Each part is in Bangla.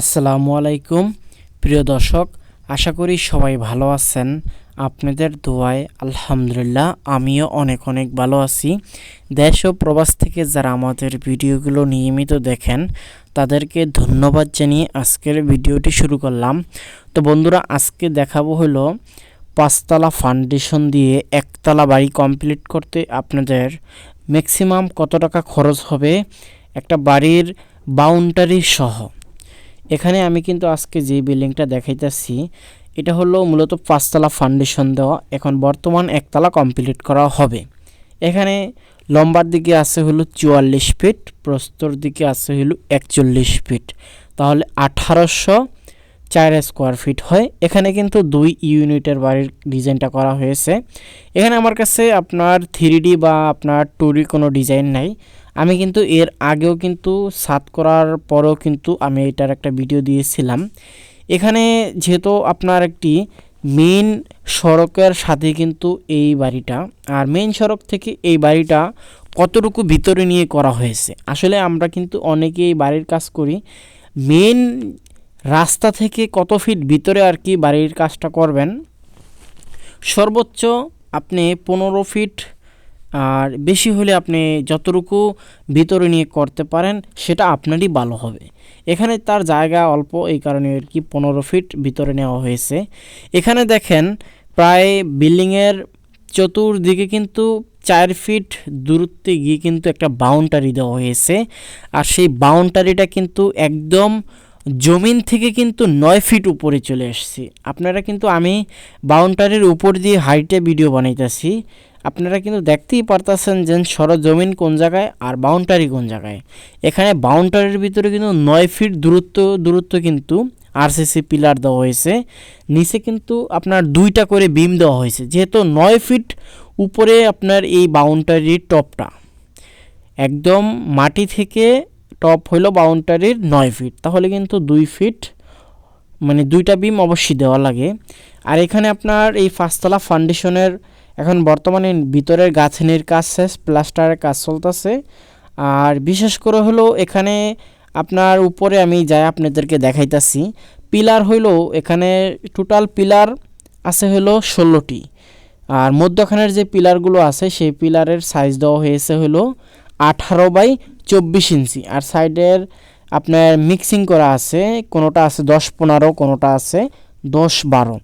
আসসালামু আলাইকুম। প্রিয় দর্শক, আশা করি সবাই ভালো আছেন। আপনাদের দোয়ায় আলহামদুলিল্লাহ আমিও অনেক অনেক ভালো আছি। দেশ ও প্রবাস থেকে যারা আমাদের ভিডিওগুলো নিয়মিত দেখেন, তাদেরকে ধন্যবাদ জানিয়ে আজকের ভিডিওটি শুরু করলাম। তো বন্ধুরা, আজকে দেখাবো হলো পাঁচতলা ফাউন্ডেশন দিয়ে একতলা বাড়ি কমপ্লিট করতে আপনাদের ম্যাক্সিমাম কত টাকা খরচ হবে, একটা বাড়ির বাউন্ডারি সহ। এখানে আমি কিন্তু আজকে যে বিল্ডিংটা দেখাইতেছি, এটা হলো মূলত পাঁচতলা ফাউন্ডেশন দেওয়া। এখন বর্তমান একতলা কমপ্লিট করা হবে। এখানে লম্বার দিকে আছে হলো চুয়াল্লিশ ফিট, প্রস্তর দিকে আছে হলো একচল্লিশ ফিট। তাহলে আঠারোশো চার স্কোয়ার ফিট হয়। এখানে কিন্তু দুই ইউনিটের বাড়ির ডিজাইনটা করা হয়েছে। এখানে আমার কাছে আপনার থ্রি বা আপনার টুরি কোনো ডিজাইন নাই। আমি কিন্তু এর আগেও কিন্তু সাত করার পরেও কিন্তু আমি এটার একটা ভিডিও দিয়েছিলাম। এখানে যেহেতু আপনার একটি মেন সড়কের সাথে কিন্তু এই বাড়িটা, আর মেন সড়ক থেকে এই বাড়িটা কতটুকু ভিতরে নিয়ে করা হয়েছে। আসলে আমরা কিন্তু অনেকেই বাড়ির কাজ করি। মেন রাস্তা থেকে কত ফিট ভিতরে আর কি বাড়ির কাজটা করবেন? সর্বোচ্চ আপনি পনেরো ফিট, আর বেশি হলে আপনি যতটুকু ভিতরে নিয়ে করতে পারেন, সেটা আপনারই ভালো হবে। এখানে তার জায়গা অল্প, এই কারণে আর কি পনেরো ফিট ভিতরে নেওয়া হয়েছে। এখানে দেখেন, প্রায় বিল্ডিংয়ের চতুর্দিকে কিন্তু চার ফিট দূরত্বে গিয়ে কিন্তু একটা বাউন্ডারি দেওয়া হয়েছে। আর সেই বাউন্ডারিটা কিন্তু একদম জমিন থেকে কিন্তু নয় ফিট উপরে চলে এসেছি আপনারা কিন্তু আমি বাউন্ডারির উপর দিয়ে হাইটে ভিডিও বানাইতেছি। আপনারা কিন্তু দেখতেই পারতেছেন যে সরজমিন কোন জায়গায় আর বাউন্ডারি কোন জায়গায়। এখানে বাউন্ডারির ভিতরে কিন্তু নয় ফিট দূরত্ব দূরত্ব কিন্তু আরসিসি পিলার দেওয়া হয়েছে। নিচে কিন্তু আপনার দুইটা করে বিম দেওয়া হয়েছে। যেহেতু নয় ফিট উপরে আপনার এই বাউন্ডারির টপটা। একদম মাটি থেকে টপ হলো বাউন্ডারির নয় ফিট তাহলে কিন্তু দুই ফিট মানে দুইটা বিম অবশ্যই দেওয়া লাগে। আর এখানে আপনার এই পাঁচতলা ফাউন্ডেশনের এখন বর্তমানে ভিতরের গাছনির কাজ শেষ প্লাস্টারের কাজ চলতেছে। আর বিশেষ করে হলো এখানে আপনার উপরে আমি যাই আপনাদেরকে দেখাইতাছি, পিলার হইল এখানে টোটাল পিলার আছে হলো ষোলোটি। আর মধ্যখানের যে পিলারগুলো আছে, সেই পিলারের সাইজ দেওয়া হয়েছে হলো আঠারো বাই চব্বিশ ইঞ্চি। আর সাইডের আপনার মিক্সিং করা আছে, কোনোটা আছে দশ পনেরো, কোনোটা আছে দশ বারো।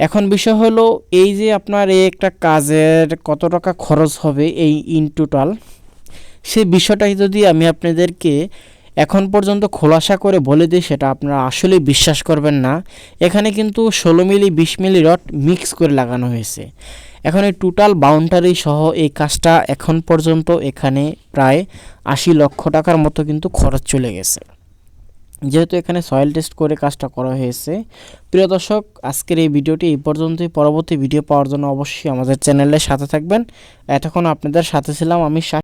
এখন বিষয় হলো এই যে আপনার এই একটা কাজের কত টাকা খরচ হবে এই ইন টোটাল সে বিষয়টাই যদি আমি আপনাদেরকে এখন পর্যন্ত খোলাসা করে বলে দিই, সেটা আপনারা আসলে বিশ্বাস করবেন না। এখানে কিন্তু ষোলো মিলি, বিশ মিলি রড মিক্স করে লাগানো হয়েছে। এখন এই টোটাল বাউন্ডারি সহ এই কাজটা এখন পর্যন্ত এখানে প্রায় আশি লক্ষ টাকার মতো কিন্তু খরচ চলে গেছে। যেহেতু এখানে সয়েল টেস্ট করে কাজটা করা হয়েছে। প্রিয় দর্শক, আজকের এই ভিডিওটি এই পর্যন্তই। পরবর্তী ভিডিও পাওয়ার জন্য অবশ্যই আমাদের চ্যানেলের সাথে থাকবেন। এতক্ষণ আপনাদের সাথে ছিলাম আমি